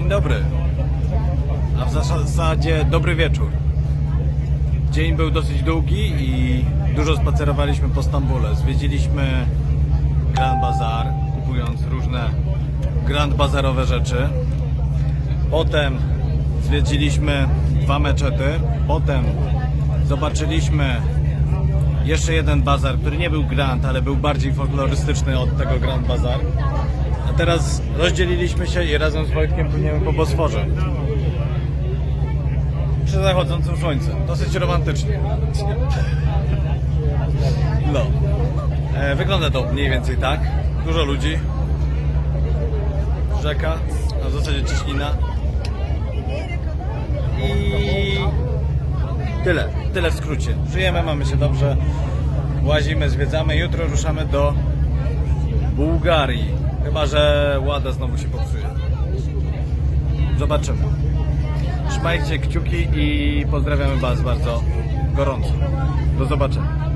Dzień dobry. A w zasadzie dobry wieczór. Dzień był dosyć długi i dużo spacerowaliśmy po Stambule. Zwiedziliśmy Grand Bazar, kupując różne Grand Bazarowe rzeczy. Potem zwiedziliśmy dwa meczety. Potem zobaczyliśmy jeszcze jeden bazar, który nie był Grand, ale był bardziej folklorystyczny od tego Grand Bazar. Teraz rozdzieliliśmy się i razem z Wojtkiem płyniemy po Bosforze. Przy zachodzącym słońcem. Dosyć romantycznie. No. E, wygląda to mniej więcej tak. Dużo ludzi. Rzeka, a w zasadzie ciśnina. I tyle. Tyle w skrócie. Żyjemy, mamy się dobrze. Łazimy, zwiedzamy. Jutro ruszamy do Bułgarii. Chyba, że Łada znowu się popsuje. Zobaczymy. Trzymajcie kciuki i pozdrawiamy Was bardzo gorąco. Do zobaczenia.